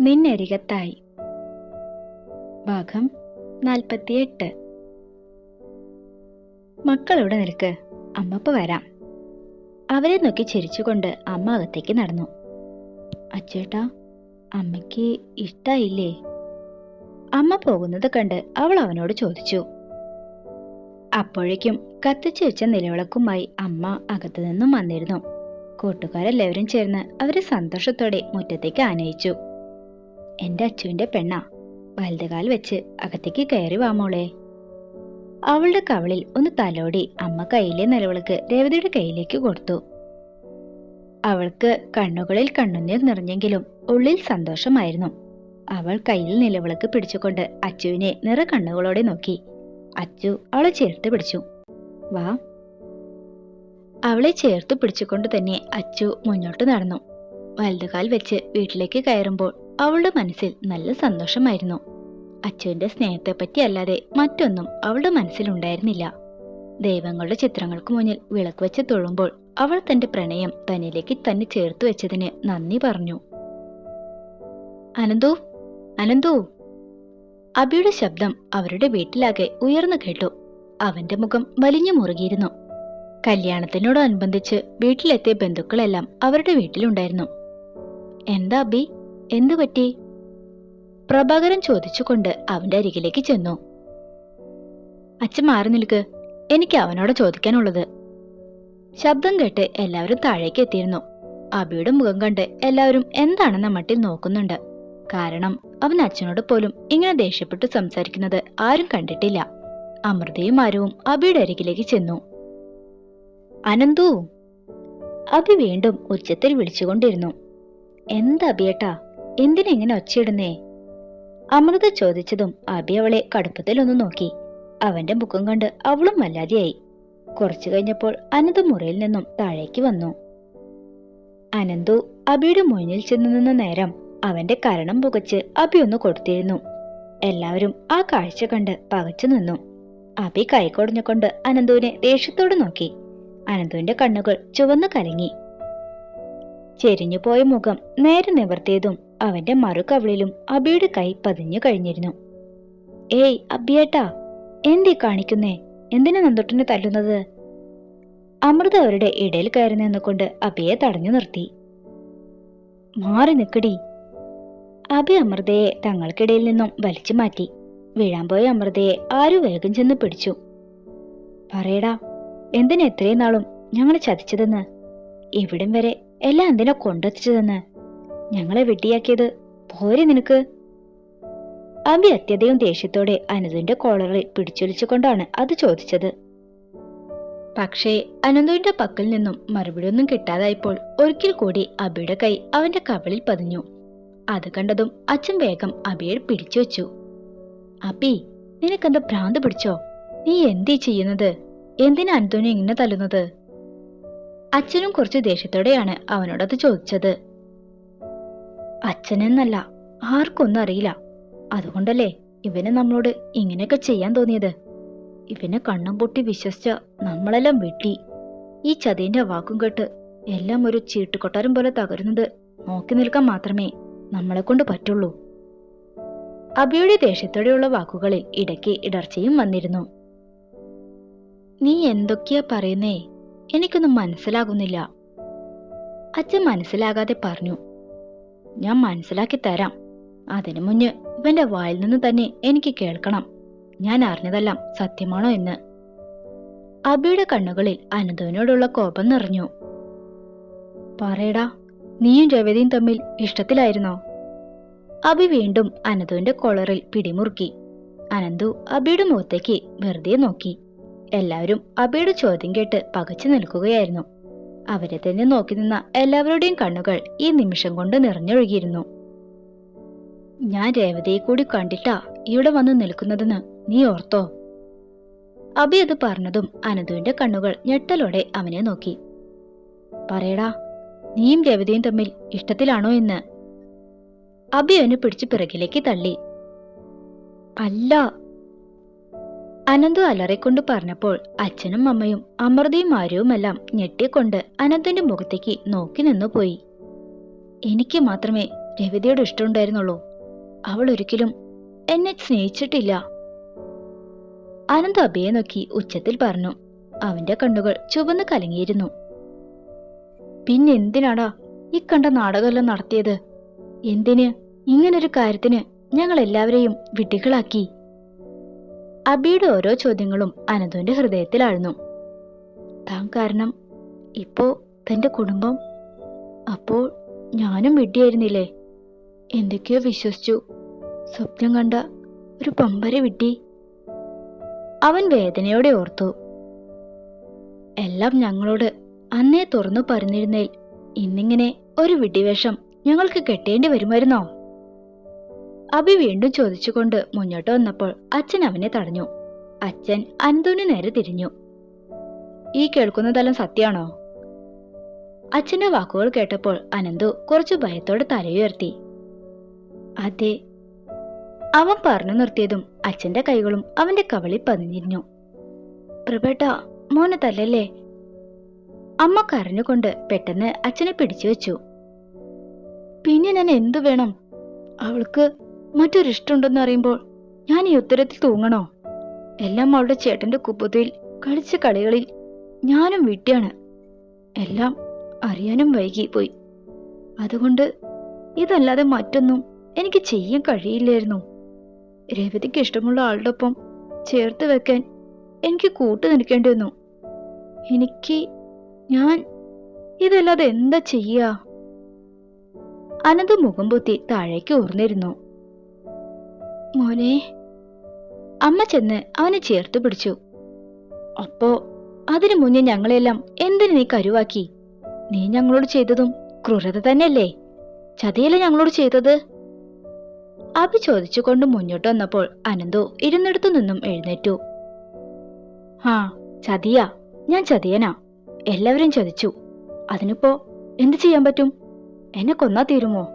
നിന്നരികത്തായി. ഭാഗം നാൽപ്പത്തിയെട്ട്. മക്കളവിടെ നിൽക്ക് അമ്മപ്പ വരാം. അവരെ നോക്കി ചിരിച്ചുകൊണ്ട് അമ്മ അകത്തേക്ക് നടന്നു. അച്ചേട്ടാ അമ്മയ്ക്ക് ഇഷ്ടായില്ലേ? അമ്മ പോകുന്നത് കണ്ട് അവൾ അവനോട് ചോദിച്ചു. അപ്പോഴേക്കും കത്തിച്ചു വെച്ച നിലവിളക്കുമായി അമ്മ അകത്തു നിന്നും വന്നിരുന്നു. കൂട്ടുകാരെല്ലാവരും ചേർന്ന് അവരെ സന്തോഷത്തോടെ മുറ്റത്തേക്ക് ആനയിച്ചു. എന്റെ അച്ചുവിന്റെ പെണ്ണാ. വലതുകാൽ വെച്ച് അകത്തേക്ക് കയറി വാമോളെ അവളുടെ കവളിൽ ഒന്ന് തലോടി അമ്മ കയ്യിലെ നിലവിളക്ക് രേവതിയുടെ കയ്യിലേക്ക് കൊടുത്തു. അവൾക്ക് കണ്ണുകളിൽ കണ്ണുനീർ നിറഞ്ഞെങ്കിലും ഉള്ളിൽ സന്തോഷമായിരുന്നു. അവൾ കയ്യിൽ നിലവിളക്ക് പിടിച്ചുകൊണ്ട് അച്ചുവിനെ നിറ കണ്ണുകളോടെ നോക്കി. അച്ചു അവളെ ചേർത്ത് പിടിച്ചു. വാ. അവളെ ചേർത്ത് പിടിച്ചുകൊണ്ട് തന്നെ അച്ചു മുന്നോട്ട് നടന്നു. വലതുകാൽ വെച്ച് വീട്ടിലേക്ക് കയറുമ്പോൾ അവളുടെ മനസ്സിൽ നല്ല സന്തോഷമായിരുന്നു. അച്ചുവിന്റെ സ്നേഹത്തെപ്പറ്റി അല്ലാതെ മറ്റൊന്നും അവളുടെ മനസ്സിലുണ്ടായിരുന്നില്ല. ദൈവങ്ങളുടെ ചിത്രങ്ങൾക്ക് മുന്നിൽ വിളക്ക് വെച്ച് തൊഴുമ്പോൾ അവൾ തന്റെ പ്രണയം തന്നിലേക്ക് തന്നെ ചേർത്ത് വെച്ചതിന് നന്ദി പറഞ്ഞു. അനന്തു അനന്തു. അബിയുടെ ശബ്ദം അവരുടെ വീട്ടിലാകെ ഉയർന്നു കേട്ടു. അവന്റെ മുഖം വലിഞ്ഞു മുറുകിയിരുന്നു. കല്യാണത്തിനോടനുബന്ധിച്ച് വീട്ടിലെത്തിയ ബന്ധുക്കളെല്ലാം അവരുടെ വീട്ടിലുണ്ടായിരുന്നു. എന്താ അബി? എന്തു പറ്റി? പ്രഭാകരൻ ചോദിച്ചുകൊണ്ട് അവന്റെ അരികിലേക്ക് ചെന്നു. അച്ഛൻ മാറി നിൽക്ക്. എനിക്ക് അവനോട് ചോദിക്കാനുള്ളത്. ശബ്ദം കേട്ട് എല്ലാവരും താഴേക്ക് എത്തിയിരുന്നു. അബിയുടെ മുഖം കണ്ട് എല്ലാവരും എന്താണെന്ന മട്ടിൽ നോക്കുന്നുണ്ട്. കാരണം അവൻ അച്ഛനോട് പോലും ഇങ്ങനെ ദേഷ്യപ്പെട്ട് സംസാരിക്കുന്നത് ആരും കണ്ടിട്ടില്ല. അമൃതയും ആരവും അബിയുടെ അരികിലേക്ക് ചെന്നു. അനന്തു അബി വീണ്ടും ഉച്ചത്തിൽ വിളിച്ചുകൊണ്ടിരുന്നു. എന്താ അബിയേട്ടാ? എന്തിനെങ്ങനെ ഒച്ചയിടുന്നേ? അമൃത ചോദിച്ചതും അബി അവളെ കടുപ്പത്തിലൊന്ന് നോക്കി. അവന്റെ മുഖം കണ്ട് അവളും വല്ലാതെയായി കുറച്ചു കഴിഞ്ഞപ്പോൾ അനന്തു മുറിയിൽ നിന്നും താഴേക്ക് വന്നു. അനന്തു അബിയുടെ മുന്നിൽ ചെന്നു നിന്ന നേരം അവന്റെ കരണം പുകച്ച് അബി ഒന്ന് കൊടുത്തിരുന്നു. എല്ലാവരും ആ കാഴ്ച കണ്ട് പകച്ചു നിന്നു. അബി കൈകൊടഞ്ഞുകൊണ്ട് അനന്തുവിനെ ദേഷ്യത്തോട് നോക്കി. അനന്തുവിന്റെ കണ്ണുകൾ ചുവന്നു കലങ്ങി. ചെരിഞ്ഞുപോയ മുഖം നേരെ നിവർത്തിയതും അവന്റെ മറുകവിളിലും അബിയുടെ കൈ പതിഞ്ഞു കഴിഞ്ഞിരുന്നു. ഏയ് അബിയേട്ടാ എന്തി കാണിക്കുന്നേ? എന്തിനാ നന്ദുട്ടിനെ തല്ലുന്നത്? അമൃത അവരുടെ ഇടയിൽ കയറി നിന്നുകൊണ്ട് അബിയെ തടഞ്ഞു നിർത്തി. മാറി നിൽക്കടി. അബി അമൃതയെ തങ്ങൾക്കിടയിൽ നിന്നും വലിച്ചു മാറ്റി. വീഴാൻ പോയ അമൃതയെ ആരു വേഗം ചെന്ന് പിടിച്ചു. പറയടാ എന്തിനാ ഇത്രയും നാളും ഞങ്ങളെ ചതിച്ചതെന്ന്? ഇവിടം വരെ? എല്ലാം എന്തിനാ കൊണ്ടെത്തിച്ചതെന്ന്? ഞങ്ങളെ വെട്ടിയാക്കിയത്? പോരെ നിനക്ക്. അബി അത്യധികം ദേഷ്യത്തോടെ അനന്തുവിന്റെ കോളറിൽ പിടിച്ചൊലിച്ചുകൊണ്ടാണ് അത് ചോദിച്ചത്. പക്ഷേ അനന്തുവിന്റെ പക്കൽ നിന്നും മറുപടിയൊന്നും കിട്ടാതായപ്പോൾ ഒരിക്കൽ കൂടി അബിയുടെ കൈ അവന്റെ കവളിൽ പതിഞ്ഞു. അത് കണ്ടതും അച്ഛൻ വേഗം അബിയെ പിടിച്ചു വെച്ചു. അബി നിനക്കെന്താ ഭ്രാന്ത് പിടിച്ചോ? നീ എന്തീ ചെയ്യുന്നത്? എന്തിനാ അനന്തുവിനെ ഇങ്ങനെ തല്ലുന്നത്? അച്ഛനും കുറച്ച് ദേഷ്യത്തോടെയാണ് അവനോടത് ചോദിച്ചത്. അച്ഛനെന്നല്ല ആർക്കൊന്നും അറിയില്ല. അതുകൊണ്ടല്ലേ ഇവന് നമ്മളോട് ഇങ്ങനെയൊക്കെ ചെയ്യാൻ തോന്നിയത്? ഇവനെ കണ്ണും പൊട്ടി വിശ്വസിച്ച നമ്മളെല്ലാം വെട്ടി. ഈ ചതിന്റെ വാക്കും കേട്ട് എല്ലാം ഒരു ചീട്ടുകൊട്ടാരം പോലെ തകരുന്നത് നോക്കി നിൽക്കാൻ മാത്രമേ നമ്മളെ കൊണ്ട് പറ്റുള്ളൂ. അബിയുടെ ദേഷ്യത്തോടെയുള്ള വാക്കുകളിൽ ഇടയ്ക്ക് ഇടർച്ചയും വന്നിരുന്നു. നീ എന്തൊക്കെയാ പറയുന്നേ? എനിക്കൊന്നും മനസ്സിലാകുന്നില്ല. അച്ഛൻ മനസ്സിലാകാതെ പറഞ്ഞു. ഞാൻ മനസ്സിലാക്കി തരാം. അതിനു മുന്നേ ഇവന്റെ വായിൽ നിന്ന് തന്നെ എനിക്ക് കേൾക്കണം. ഞാൻ അറിഞ്ഞതെല്ലാം സത്യമാണോ എന്ന്. അബിയുടെ കണ്ണുകളിൽ അനുദവിനോടുള്ള കോപം നിറഞ്ഞു. പറയടാ നീയും രവതിയും തമ്മിൽ ഇഷ്ടത്തിലായിരുന്നോ? അബി വീണ്ടും അനന്തുവിന്റെ കൊളറിൽ പിടിമുറുക്കി. അനന്തു അബിയുടെ മുഖത്തേക്ക് വെറുതെ നോക്കി. എല്ലാവരും അബിയുടെ ചോദ്യം കേട്ട് പകച്ചു നിൽക്കുകയായിരുന്നു. അവരെ തന്നെ നോക്കി നിന്ന എല്ലാവരുടെയും കണ്ണുകൾ ഈ നിമിഷം കൊണ്ട് നിറഞ്ഞൊഴുകിയിരുന്നു. ഞാൻ രേവതിയെ കൂടി കണ്ടിട്ടാ ഇവിടെ വന്ന് നിൽക്കുന്നതെന്ന് നീ ഓർത്തോ? അബി അത് പറഞ്ഞതും അനന്തുവിന്റെ കണ്ണുകൾ ഞെട്ടലോടെ അവനെ നോക്കി. പറയടാ നീയും രേവതിയും തമ്മിൽ ഇഷ്ടത്തിലാണോ എന്ന്? അബി അവനെ പിടിച്ചു പിറകിലേക്ക് തള്ളി. അല്ല അനന്തു അലറിക്കൊണ്ട് പറഞ്ഞപ്പോൾ അച്ഛനും അമ്മയും അമൃതയും ആര്യവുമെല്ലാം ഞെട്ടിക്കൊണ്ട് അനന്തുവിന്റെ മുഖത്തേക്ക് നോക്കി നിന്നു പോയി. എനിക്ക് മാത്രമേ രവിതയോട് ഇഷ്ടമുണ്ടായിരുന്നുള്ളൂ. അവൾ ഒരിക്കലും എന്നെ സ്നേഹിച്ചിട്ടില്ല. അനന്ത് അബിയെ നോക്കി ഉച്ചത്തിൽ പറഞ്ഞു. അവന്റെ കണ്ണുകൾ ചുവന്ന് കലങ്ങിയിരുന്നു. പിന്നെ എന്തിനാടാ ഈ കണ്ട നാടകമെല്ലാം നടത്തിയത്? എന്തിന് ഇങ്ങനൊരു കാര്യത്തിന് ഞങ്ങൾ എല്ലാവരെയും വിഡ്ഢികളാക്കി? അബിയുടെ ഓരോ ചോദ്യങ്ങളും അനന്തുവിന്റെ ഹൃദയത്തിലായിരുന്നു താൻ കാരണം ഇപ്പോ തന്റെ കുടുംബം അപ്പോൾ ഞാനും വിഡ്ഢിയായിരുന്നില്ലേ? എന്തൊക്കെയോ വിശ്വസിച്ചു. സ്വപ്നം കണ്ട ഒരു പമ്പര വിഡ്ഢി. അവൻ വേദനയോടെ ഓർത്തു. എല്ലാം ഞങ്ങളോട് അന്നേ തുറന്നു പറഞ്ഞിരുന്നേൽ ഇന്നിങ്ങനെ ഒരു വിഡ്ഢിവേഷം ഞങ്ങൾക്ക് കെട്ടേണ്ടി വരുമായിരുന്നോ? അഭി വീണ്ടും ചോദിച്ചുകൊണ്ട് മുന്നോട്ട് വന്നപ്പോൾ അച്ഛൻ അവനെ തടഞ്ഞു. അച്ഛൻ അനന്തുവിന് നേരെ തിരിഞ്ഞു. ഈ കേൾക്കുന്നതെല്ലാം സത്യാണോ അച്ഛന്റെ വാക്കുകൾ കേട്ടപ്പോൾ അനന്തു കുറച്ചു ഭയത്തോടെ തലയുയർത്തി അതെ. അവൻ പറഞ്ഞു നിർത്തിയതും അച്ഛന്റെ കൈകളും അവന്റെ കവളി പതിഞ്ഞിരുന്നു പ്രഭേട്ട മോനെ തല്ലല്ലേ? അമ്മ കരഞ്ഞുകൊണ്ട് പെട്ടെന്ന് അച്ഛനെ പിടിച്ചു വെച്ചു. പിന്നെ ഞാൻ എന്തു വേണം? അവൾക്ക് മറ്റൊരിഷ്ടമുണ്ടെന്ന് അറിയുമ്പോൾ ഞാൻ ഈ ഉത്തരത്തിൽ തൂങ്ങണോ? എല്ലാം അവളുടെ ചേട്ടന്റെ കുപ്പത്തിൽ കളിച്ച കളികളിൽ ഞാനും വിട്ടിയാണ് എല്ലാം അറിയാനും വൈകി പോയി അതുകൊണ്ട് ഇതല്ലാതെ മറ്റൊന്നും എനിക്ക് ചെയ്യാൻ കഴിയില്ലായിരുന്നു. രവതിക്ക് ഇഷ്ടമുള്ള ആളുടെ ഒപ്പം ചേർത്ത് വെക്കാൻ എനിക്ക് കൂട്ടു നിൽക്കേണ്ടി വന്നു. എനിക്ക് ഞാൻ ഇതല്ലാതെ എന്താ ചെയ്യാ? അനന്ത് മുഖം പൊത്തി താഴേക്ക് ഊർന്നിരുന്നു. മോനെ. അമ്മ ചെന്ന് അവനെ ചേർത്ത് പിടിച്ചു. അപ്പോ അതിനു മുന്നേ ഞങ്ങളെല്ലാം എന്തിനു നീ കരുവാക്കി? നീ ഞങ്ങളോട് ചെയ്തതും ക്രൂരത തന്നെയല്ലേ? ചതിയല്ല ഞങ്ങളോട് ചെയ്തത്? അഭി ചോദിച്ചുകൊണ്ട് മുന്നോട്ട് വന്നപ്പോൾ അനന്തു ഇരുന്നിടത്തു നിന്നും എഴുന്നേറ്റു. ആ ചതിയാ. ഞാൻ ചതിയനാ. എല്ലാവരും ചതിച്ചു. അതിനിപ്പോ എന്ത് ചെയ്യാൻ പറ്റും? എന്നെ കൊന്നാ തീരുമോ?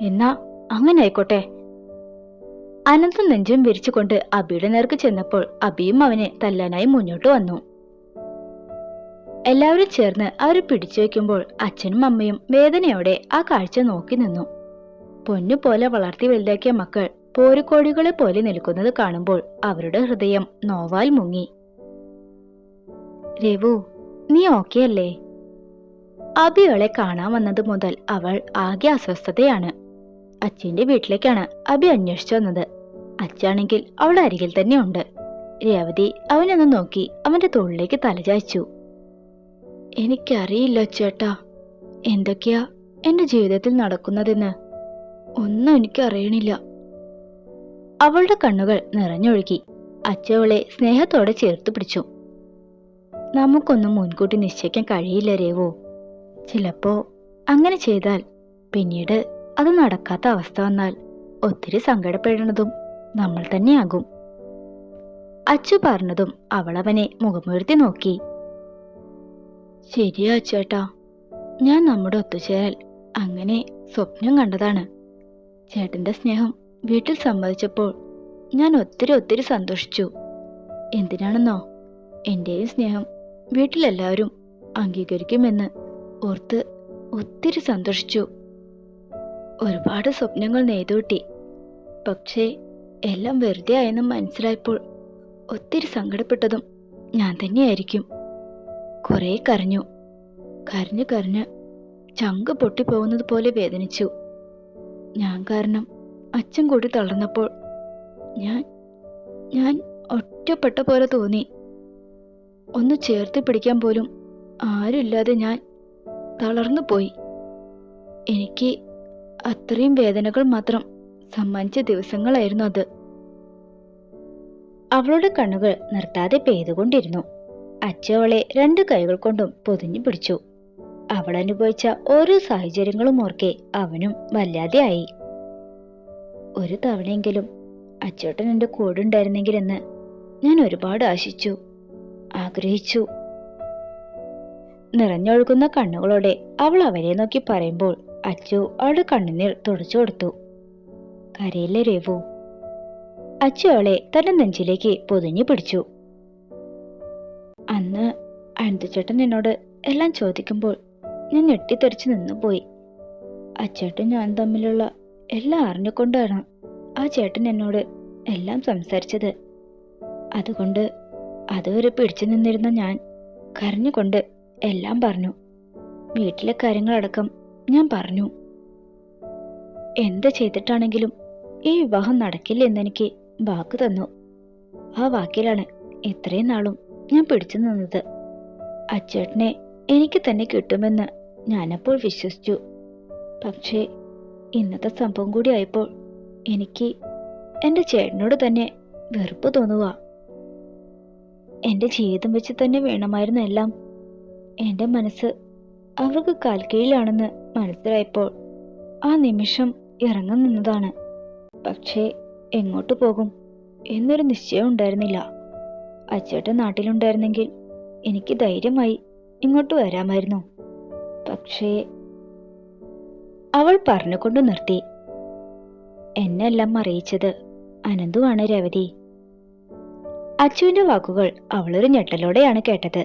എന്നാ അങ്ങനെ ആയിക്കോട്ടെ. അനന്തും നെഞ്ചും വിരിച്ചുകൊണ്ട് അബിയുടെ നേർക്ക് ചെന്നപ്പോൾ അബിയും അവനെ തല്ലാനായി മുന്നോട്ട് വന്നു. എല്ലാവരും ചേർന്ന് അവരെ പിടിച്ചു വെക്കുമ്പോൾ അച്ഛനും അമ്മയും വേദനയോടെ ആ കാഴ്ച നോക്കി നിന്നു. പൊന്നു പോലെ വളർത്തി വലുതാക്കിയ മക്കൾ പോരുകോഴികളെ പോലെ നിൽക്കുന്നത് കാണുമ്പോൾ അവരുടെ ഹൃദയം നോവാൽ മുങ്ങി. രവു നീ ഓക്കെ അല്ലേ? അബിയോളെ കാണാൻ വന്നത് മുതൽ അവൾ ആകെ അസ്വസ്ഥതയാണ്. അച്ഛന്റെ വീട്ടിലേക്കാണ് അബി അന്വേഷിച്ചു വന്നത്. അച്ഛാണെങ്കിൽ അവളുടെ അരികിൽ തന്നെ ഉണ്ട്. രേവതി അവനൊന്ന് നോക്കി അവന്റെ തോളിലേക്ക് തലചായ്ച്ചു. എനിക്കറിയില്ല ചേട്ടാ എന്തൊക്കെയാ എന്റെ ജീവിതത്തിൽ നടക്കുന്നതെന്ന്? ഒന്നും എനിക്കറിയണില്ല. അവളുടെ കണ്ണുകൾ നിറഞ്ഞൊഴുകി. അച്ചവളെ സ്നേഹത്തോടെ ചേർത്ത് പിടിച്ചു. നമുക്കൊന്നും മുൻകൂട്ടി നിശ്ചയിക്കാൻ കഴിയില്ല രേവോ. ചിലപ്പോ അങ്ങനെ ചെയ്താൽ പിന്നീട് അത് നടക്കാത്ത അവസ്ഥ വന്നാൽ ഒത്തിരി സങ്കടപ്പെടുന്നതും നമ്മൾ തന്നെയാകും. അച്ചു പറഞ്ഞതും അവളവനെ മുഖമുയർത്തി നോക്കി. ശരിയാ അച്ചേട്ടാ ഞാൻ നമ്മുടെ ഒത്തുചേരൽ അങ്ങനെ സ്വപ്നം കണ്ടതാണ്. ചേട്ടന്റെ സ്നേഹം വീട്ടിൽ സമ്മതിച്ചപ്പോൾ ഞാൻ ഒത്തിരി ഒത്തിരി സന്തോഷിച്ചു. എന്തിനാണെന്നോ എന്റെയും സ്നേഹം വീട്ടിലെല്ലാവരും അംഗീകരിക്കുമെന്ന് ഓർത്ത് ഒത്തിരി സന്തോഷിച്ചു. ഒരുപാട് സ്വപ്നങ്ങൾ നെയ്തുകൂട്ടി പക്ഷേ എല്ലാം വെറുതെ ആയെന്ന് മനസ്സിലായപ്പോൾ ഒത്തിരി സങ്കടപ്പെട്ടതും ഞാൻ തന്നെയായിരിക്കും. കുറേ കരഞ്ഞു. കരഞ്ഞു കരഞ്ഞ് ചങ്ക് പൊട്ടിപ്പോകുന്നത് പോലെ വേദനിച്ചു. ഞാൻ കാരണം അച്ഛൻ കൂടി തളർന്നപ്പോൾ ഞാൻ ഞാൻ ഒറ്റപ്പെട്ട പോലെ തോന്നി. ഒന്ന് ചേർത്ത് പിടിക്കാൻ പോലും ആരുമില്ലാതെ ഞാൻ തളർന്നു പോയി. എനിക്ക് അത്രയും വേദനകൾ മാത്രം സമ്മാനിച്ച ദിവസങ്ങളായിരുന്നു അത്. അവളുടെ കണ്ണുകൾ നിർത്താതെ പെയ്തുകൊണ്ടിരുന്നു. അച്ഛ അവളെ രണ്ട് കൈകൾ കൊണ്ടും പൊതിഞ്ഞു പിടിച്ചു. അവൾ അനുഭവിച്ച ഓരോ സാഹചര്യങ്ങളും ഓർക്കെ അവനും വല്ലാതെയായി. ഒരു തവണയെങ്കിലും അച്ചോട്ടൻ എന്റെ കൂടെ ഉണ്ടായിരുന്നെങ്കിലെന്ന് ഞാൻ ഒരുപാട് ആശിച്ചു ആഗ്രഹിച്ചു. നിറഞ്ഞൊഴുകുന്ന കണ്ണുകളോടെ അവൾ അവരെ നോക്കി പറയുമ്പോൾ അച്ചു അവളുടെ കണ്ണുനീർ തുടച്ചു കൊടുത്തു. കരയില്ലേ രേവു അച്ചു തന്റെ നെഞ്ചിലേക്ക് പൊതിഞ്ഞു പിടിച്ചു. അന്ന് അനന്തച്ചേട്ടൻ എന്നോട് എല്ലാം ചോദിക്കുമ്പോൾ ഞാൻ ഞെട്ടിത്തെറിച്ച് നിന്നുപോയി. അച്ചേട്ടൻ ഞാൻ തമ്മിലുള്ള എല്ലാം അറിഞ്ഞുകൊണ്ടാണ് ആ ചേട്ടൻ എന്നോട് എല്ലാം സംസാരിച്ചത്. അതുകൊണ്ട് അതുവരെ പിടിച്ചു നിന്നിരുന്ന ഞാൻ കരഞ്ഞുകൊണ്ട് എല്ലാം പറഞ്ഞു. വീട്ടിലെ കാര്യങ്ങളടക്കം ഞാൻ പറഞ്ഞു. എന്ത് ചെയ്തിട്ടാണെങ്കിലും ഈ വിവാഹം നടക്കില്ല എന്നെനിക്ക് വാക്ക് തന്നു. ആ വാക്കിലാണ് ഇത്രയും നാളും ഞാൻ പിടിച്ചു നിന്നത്. അച്ചേട്ടനെ എനിക്ക് തന്നെ കിട്ടുമെന്ന് ഞാനപ്പോൾ വിശ്വസിച്ചു. പക്ഷേ ഇന്നത്തെ സംഭവം കൂടി ആയപ്പോൾ എനിക്ക് എന്റെ ചേട്ടനോട് തന്നെ വെറുപ്പ് തോന്നുക. എന്റെ ജീവിതം വെച്ച് തന്നെ വേണമായിരുന്നു എല്ലാം എന്റെ മനസ്സ് അവർക്ക് കാൽക്കീഴിലാണെന്ന് മനസ്സിലായപ്പോൾ ആ നിമിഷം ഇറങ്ങുന്നതാണ് നിന്നതാണ്. പക്ഷേ എങ്ങോട്ട് പോകും? എന്നൊരു നിശ്ചയം ഉണ്ടായിരുന്നില്ല. അച്ചേട്ടൻ നാട്ടിലുണ്ടായിരുന്നെങ്കിൽ എനിക്ക് ധൈര്യമായി ഇങ്ങോട്ട് വരാമായിരുന്നു. പക്ഷേ അവൾ പറഞ്ഞുകൊണ്ട് നിർത്തി. എന്നെല്ലാം അറിയിച്ചത് അനന്തുവാണ് രവതി. അച്ചുവിന്റെ വാക്കുകൾ അവളൊരു ഞെട്ടലോടെയാണ് കേട്ടത്.